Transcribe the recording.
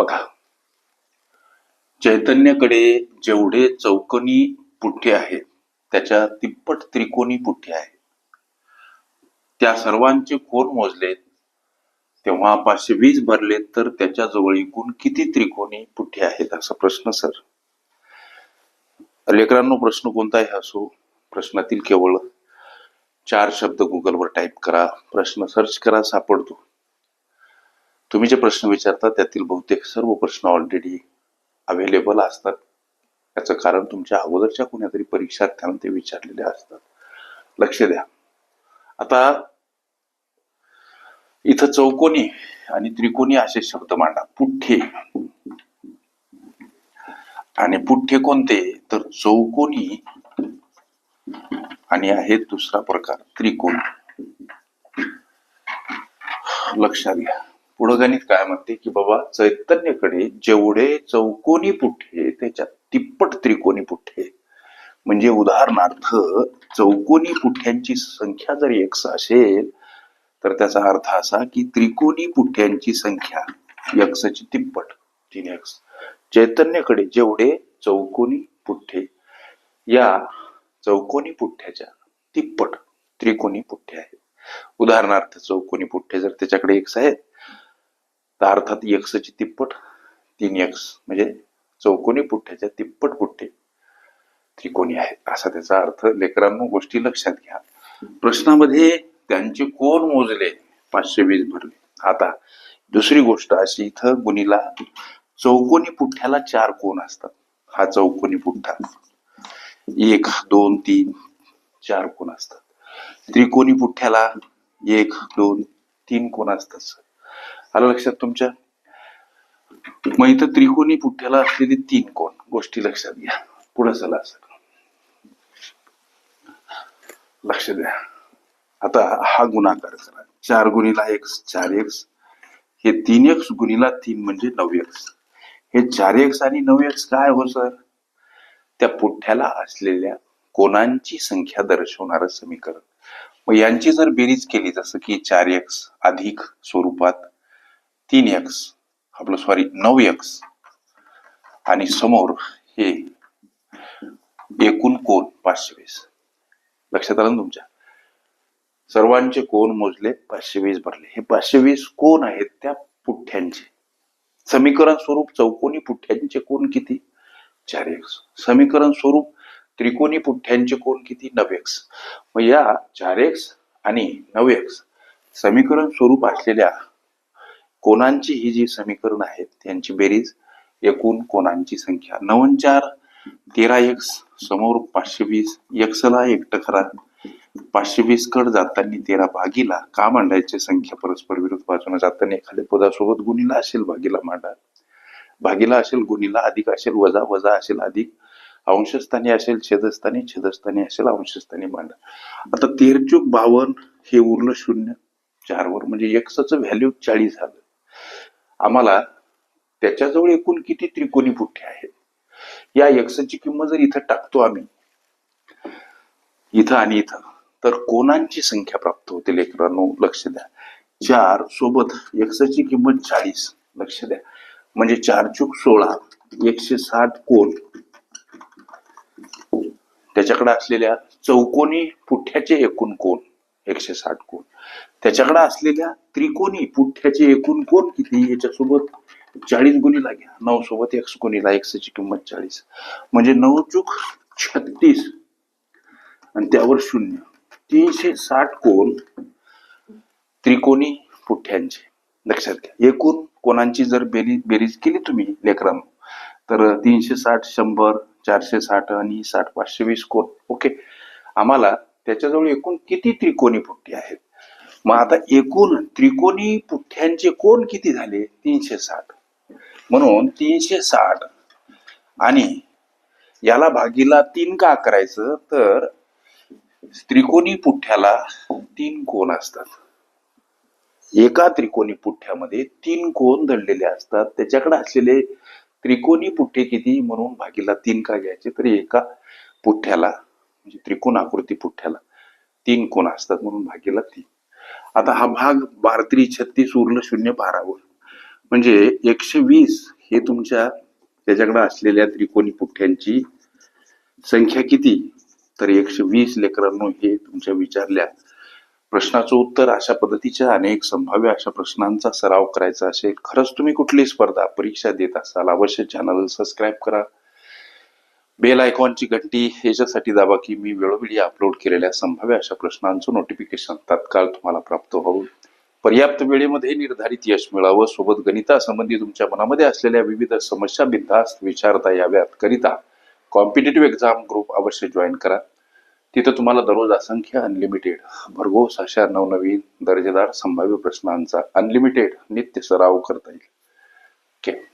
बघा. चैतन्याकडे जेवढे चौकोनी पुठ्ठे आहेत त्याच्या तिप्पट त्रिकोणी पुठ्ठे आहेत. त्या सर्वांचे कोण मोजले तेव्हा पाचशे वीस भरले तर त्याच्याजवळ एकूण किती त्रिकोणी पुठ्ठे आहेत असा प्रश्न सर? लेकरांनो प्रश्न कोणताही असो प्रश्नातील केवळ चार शब्द गुगलवर टाईप करा प्रश्न सर्च करा सापडतो. तुम्ही जे प्रश्न विचारता त्यातील बहुतेक सर्व प्रश्न ऑलरेडी अवेलेबल असतात. याचं कारण तुमच्या अगोदरच्या कोण्या परीक्षात परीक्षार्थ्यांना ते विचारलेले असतात. लक्ष द्या. आता इथं चौकोनी आणि त्रिकोणी असे शब्द मांडा. पुठ्ठे. आणि पुठ्ठे कोणते? तर चौकोनी आणि आहे दुसरा प्रकार त्रिकोण. लक्षात घ्या. पुढं गणित काय म्हणते की बाबा चैतन्यकडे जेवढे चौकोनी पुठ्ठे त्याच्यात तिप्पट त्रिकोणी पुठ्ठे म्हणजे उदाहरणार्थ चौकोनी पुठ्यांची संख्या जर एक्स असेल तर त्याचा अर्थ असा की त्रिकोणी पुठ्यांची संख्या यक्षची तिप्पट तीन एक्स चैतन्यकडे जेवढे चौकोनी पुठ्ठे या चौकोनी पुठ्ठ्याच्या तिप्पट त्रिकोणी पुठ्ठे आहेत. उदाहरणार्थ चौकोनी पुठ्ठे जर त्याच्याकडे एक्स आहेत तर अर्थात एक्सची तिप्पट तीन एक्स म्हणजे चौकोनी पुठ्ठ्याच्या तिप्पट पुठ्ठे त्रिकोणी आहेत. असा त्याचा अर्थ लेकरांनो गोष्टी लक्षात घ्या. प्रश्नामध्ये त्यांचे कोण मोजले? पाचशे वीस भरले. आता दुसरी गोष्ट अशी इथं गुणीला चौकोनी पुठ्ठ्याला चार कोण असतात? हा चौकोनी पुठ्ठा. एक दोन तीन चार कोण असतात? त्रिकोणी पुठ्ठ्याला एक दोन तीन कोण असतात सर? आलं लक्षात तुमच्या? मग इथं त्रिकोणी पुठ्ठ्याला असलेले तीन कोण? गोष्टी लक्षात घ्या. पुढे चला सर लक्ष द्या. आता हा गुणाकार करा. चार गुणीला एक्स चार एक्स हे तीन एक्स गुणीला तीन म्हणजे नऊ एक्स हे चार एक्स आणि नऊ एक्स काय हो सर? त्या पुठ्ठ्याला असलेल्या कोणांची संख्या दर्शवणारं समीकरण. मग यांची जर बेरीज केली जसं की चार एक्स अधिक स्वरूपात तीन एक्स आपलं सॉरी नऊ एक्स आणि समोर हे एकूण कोण? पाचशे वीस. लक्षात आलं ना तुमच्या? सर्वांचे कोण मोजले? पाचशे वीस भरले. हे पाचशे वीस कोण आहेत त्या पुठ्ठ्यांचे? समीकरण स्वरूप चौकोनी पुठ्ठ्यांचे कोण किती? चार एक्स समीकरण स्वरूप त्रिकोणी पुठ्ठ्यांचे कोण किती? नऊ एक्स मग या चार एक्स आणि नऊ एक्स समीकरण स्वरूप असलेल्या कोणांची ही जी समीकरण आहेत त्यांची बेरीज एकूण कोणांची संख्या? नवन चार तेरा एक्स समोर पाचशे वीस एक्सला एक टकरा. पाचशे वीस कड जाताना तेरा भागीला का मांडायची संख्या? परस्पर विरुद्ध बाजूने जाताना एखाद्या पदासोबत गुणीला असेल भागीला मांडा. भागीला असेल गुणीला अधिक असेल वजा वजा असेल अधिक अंशस्थानी असेल छेदस्थानी छेदस्थानी असेल अंशस्थानी मांडा. आता तेरचूक बावन हे उरलं शून्य. चारवर म्हणजे एक्सचं व्हॅल्यू चाळीस झालं. आम्हाला त्याच्याजवळ एकूण किती त्रिकोणी पुठ्ठे आहेत? या एक्सची किंमत जर इथं टाकतो आम्ही इथं आणि इथं तर कोणांची संख्या प्राप्त होते लेकरांनो? लक्ष द्या. चार सोबत एक्सची किंमत चाळीस. लक्ष द्या. म्हणजे चार चूक सोळा. एकशे साठ कोण? त्याच्याकडे असलेल्या चौकोनी पुठ्ठ्याचे एकूण कोण? एकशे साठ कोण. त्याच्याकडे असलेल्या त्रिकोणी पुठ्ठ्याचे एकूण कोण किती याच्यासोबत चाळीस गुणीला घ्या. नऊ सोबत एक्स गुणीला एक्सची किंमत चाळीस. म्हणजे नऊ चूक छत्तीस. आणि त्यावर शून्य. तीनशे साठ कोण त्रिकोणी पुठ्ठ्यांचे. लक्षात घ्या. एकूण कोणांची जर बेरीज बेरीज केली तुम्ही लेकरांनो तर तीनशे साठ शंभर चारशे साठ आणि साठ पाचशे वीस कोण. ओके? आम्हाला त्याच्याजवळ एकूण किती त्रिकोणी पुठ्ठे आहेत? मग आता एकूण त्रिकोणी पुठ्ठ्यांचे कोण किती झाले? तीनशे साठ. म्हणून तीनशे साठ आणि याला भागीला तीन का करायचं? तर त्रिकोणी पुठ्ठ्याला तीन कोण असतात? एका त्रिकोणी पुठ्ठ्यामध्ये तीन कोण दडलेले असतात? त्याच्याकडे असलेले त्रिकोणी पुठ्ठे किती? म्हणून भागीला तीन का घ्यायचे? तर एका पुठ्ठ्याला म्हणजे त्रिकोण आकृती पुठ्ठ्याला. तीन कोण असतात म्हणून भागीला तीन. आता हा भाग बारत्री छत्तीस उरलं शून्य बारावर. म्हणजे एकशे वीस हे तुमच्या त्याच्याकडे असलेल्या त्रिकोणी पुठ्यांची संख्या किती? तर एकशे वीस लेकरांनो हे तुमच्या विचारल्या. प्रश्नाचं उत्तर अशा पद्धतीच्या अनेक संभाव्य अशा प्रश्नांचा सराव करायचा असेल. खरंच तुम्ही कुठली स्पर्धा परीक्षा देत असाल अवश्य चॅनल सबस्क्राईब करा. बेल आयकॉनची घंटी याच्यासाठी दाबा की मी वेळोवेळी अपलोड केलेल्या संभाव्य अशा प्रश्नांचं नोटिफिकेशन तात्काळ तुम्हाला प्राप्त होईल पर्याप्त वेळेमध्ये निर्धारित यश मिळावं. सोबत गणितासंबंधी तुमच्या मनामध्ये असलेल्या विविध समस्या बिनधास्त विचारता याव्यात. करिता कॉम्पिटेटिव्ह एक्झाम ग्रुप अवश्य जॉईन करा. तिथं तुम्हाला दररोज असंख्य अनलिमिटेड भरघोस अशा नवनवीन दर्जेदार संभाव्य प्रश्नांचा अनलिमिटेड नित्य सराव करता येईल. ओके